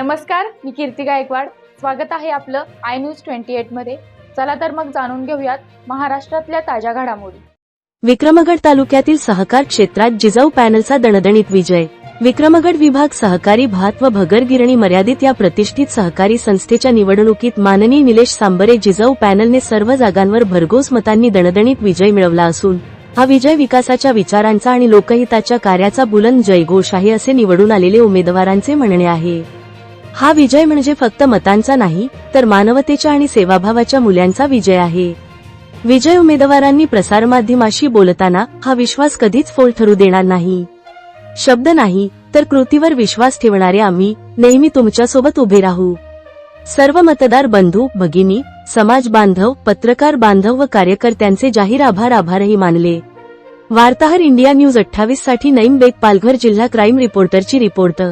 नमस्कार मी कीर्ती गायकवाड. स्वागत आहे आपलं आय न्यूज ट्वेंटी एटमध्ये. चला तर मग जाणून घेऊयात महाराष्ट्रातल्या ताज्या घडामोडी. विक्रमगड तालुक्यातील सहकार क्षेत्रात जिजाऊ पॅनलचा दणदणीत विजय. विक्रमगड विभाग सहकारी भात व भगर गिरणी मर्यादित या प्रतिष्ठित सहकारी संस्थेच्या निवडणुकीत माननीय निलेश सांबरे जिजाऊ पॅनलने सर्व जागांवर भरघोस मतांनी दणदणीत विजय मिळवला असून हा विजय विकासाच्या विचारांचा आणि लोकहिताच्या कार्याचा बुलंद जयघोष आहे असे निवडून आलेले उमेदवारांचे म्हणणे आहे. हा विजय म्हणजे फक्त मतांचा नाही तर मानवतेच्या आणि सेवाभावाच्या मूल्यांचा विजय आहे. विजय उमेदवारांनी प्रसारमाध्यमाशी बोलताना हा विश्वास कधीच फोल ठरू देणार नाही. शब्द नाही तर कृतीवर विश्वास ठेवणारे आम्ही नेहमी तुमच्यासोबत उभे राहू. सर्व मतदार बंधू भगिनी समाज बांधव पत्रकार बांधव व कार्यकर्त्यांचे जाहीर आभार आभारही मानले. वार्ताहर इंडिया न्यूज अठ्ठावीससाठी नईम बेग पालघर जिल्हा क्राईम रिपोर्टरची रिपोर्ट.